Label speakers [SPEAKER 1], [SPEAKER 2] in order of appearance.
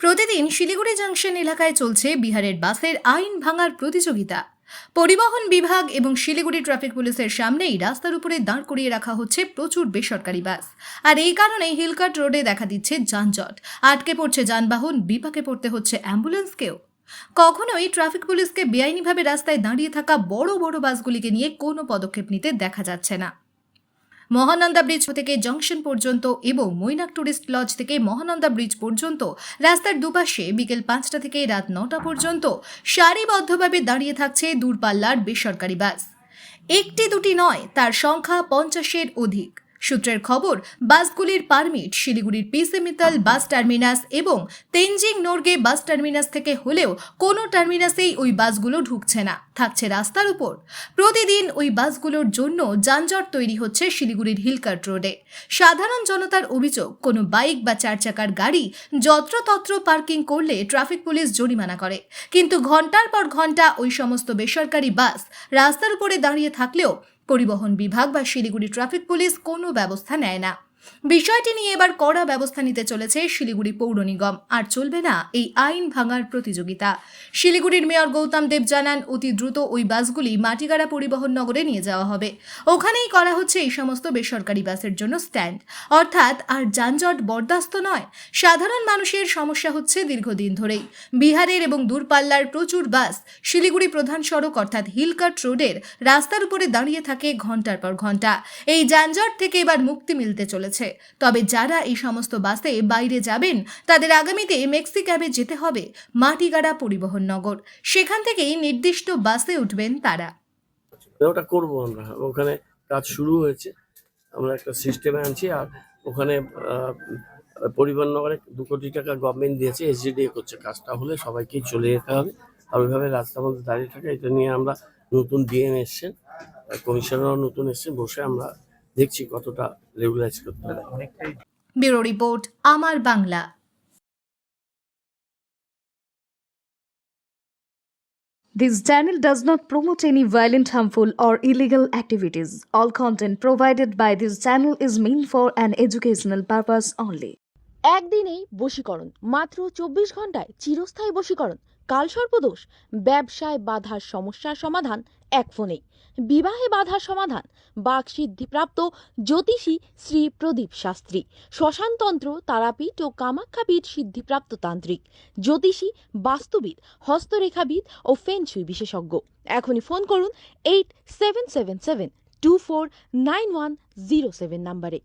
[SPEAKER 1] প্রতিদিন শিলিগুড়ি জাংশন এলাকায় চলছে বিহারের বাসের আইন ভাঙার প্রতিযোগিতা। পরিবহন বিভাগ এবং শিলিগুড়ি ট্রাফিক পুলিশের সামনেই রাস্তার উপরে দাঁড় করিয়ে রাখা হচ্ছে প্রচুর বেসরকারি বাস। আর এই কারণেই হিলকাট রোডে দেখা দিচ্ছে যানজট। আটকে পড়ছে যানবাহন, বিপাকে পড়তে হচ্ছে অ্যাম্বুলেন্সকেও। কখনোই ট্রাফিক পুলিশকে বেআইনিভাবে রাস্তায় দাঁড়িয়ে থাকা বড় বড় বাসগুলিকে নিয়ে কোনো পদক্ষেপ নিতে দেখা যাচ্ছে না। মহানন্দা ব্রিজ থেকে জংশন পর্যন্ত এবং মৈনাক টুরিস্ট লজ থেকে মহানন্দা ব্রিজ পর্যন্ত। রাস্তার দুপাশে বিকেল পাঁচটা থেকে রাত নটা পর্যন্ত সারিবদ্ধভাবে দাঁড়িয়ে থাকছে দূরপাল্লার বেসরকারি বাস। একটি দুটি নয়, তার সংখ্যা পঞ্চাশের অধিক। সূত্রের খবর, বাসগুলির পারমিট শিলিগুড়ির পিসে মিত্তল বাস টার্মিনাস এবং তেনজিং নোরগে বাস টার্মিনাস থেকে হলেও কোনো টার্মিনাসেই ওই বাসগুলো ঢুকছে না, থাকছে রাস্তার উপর। প্রতিদিন ওই বাসগুলোর জন্য যানজট তৈরি হচ্ছে শিলিগুড়ির হিলকার্ট রোডে। সাধারণ জনতার অভিযোগ, কোনো বাইক বা চার চাকার গাড়ি যত্রতত্র পার্কিং করলে ট্রাফিক পুলিশ জরিমানা করে। কিন্তু ঘণ্টার পর ঘণ্টা ওই সমস্ত বেসরকারি বাস রাস্তার উপরে দাঁড়িয়ে থাকলেও পরিবহন বিভাগ বা শিলিগুড়ি ট্রাফিক পুলিশ কোনো ব্যবস্থা নেয় না। বিষয়টি নিয়ে এবার কড়া ব্যবস্থা নিতে চলেছে শিলিগুড়ি পৌর নিগম। আর চলবে না এই আইন ভাঙার প্রতিযোগিতা। শিলিগুড়ির মেয়র গৌতম দেব জানান, অতি দ্রুত ওই বাসগুলি মাটিগাড়া পরিবহন নগরে নিয়ে যাওয়া হবে। ওখানেই করা হচ্ছে এই সমস্ত বেসরকারি বাসের জন্য স্ট্যান্ড। অর্থাৎ আর যানজট বরদাস্ত নয়, সাধারণ মানুষের সমস্যা হচ্ছে দীর্ঘদিন ধরেই। বিহারের এবং দূরপাল্লার প্রচুর বাস শিলিগুড়ি প্রধান সড়ক অর্থাৎ হিলকাট রোডের রাস্তার উপরে দাঁড়িয়ে থাকে ঘণ্টার পর ঘণ্টা। এই যানজট থেকে এবার মুক্তি মিলতে চলেছে। তবে যারা এই সমস্ত বাসে বাইরে যাবেন, তাদের আগামীতে মেক্সি ক্যাবে যেতে হবে, মাটিগাড়া পরিবহন নগর। সেখান থেকেই নির্দিষ্ট বাসে উঠবেন তারা।
[SPEAKER 2] ওটা করব আমরা। ওখানে কাজ শুরু হয়েছে। আমরা একটা সিস্টেমে আনছি আর ওখানে পরিবহন নগরে দু কোটি টাকা গভর্নমেন্ট দিয়েছে এসজিডিএ করছে। কাজটা হলে সবাইকেই চলে যেতে হবে। আর ওইভাবে রাস্তার মধ্যে দাঁড়িয়ে থাকে, এটা নিয়ে আমরা নতুন ডিএম এসছেন। কমিশনারও নতুন এসছেন, বসে আমরা দেখছি কতটা রেগুলাইজ করতে হবে
[SPEAKER 1] ব্যুরো রিপোর্ট আমার Bangla
[SPEAKER 3] This channel does not promote any violent, harmful, or illegal activities. All content provided by this channel is meant for an educational purpose only.
[SPEAKER 4] একদিনেই বশীকরণ মাত্র চব্বিশ ঘন্টায় চিরস্থায়ী বশীকরণ কালসর্পদোষ, ব্যবসায় বাধার সমস্যার সমাধান এক ফোনেই। বিবাহে বাধার সমাধান বাক সিদ্ধিপ্রাপ্ত জ্যোতিষী শ্রী প্রদীপ শাস্ত্রী, শ্মশানতন্ত্র, তারাপীঠ ও কামাখ্যাপীঠ সিদ্ধিপ্রাপ্ত তান্ত্রিক, জ্যোতিষী, বাস্তুবিদ, হস্তরেখাবিদ ও ফেনসুই বিশেষজ্ঞ। এখনই ফোন করুন eight seven seven seven two four nine one zero seven নাম্বারে।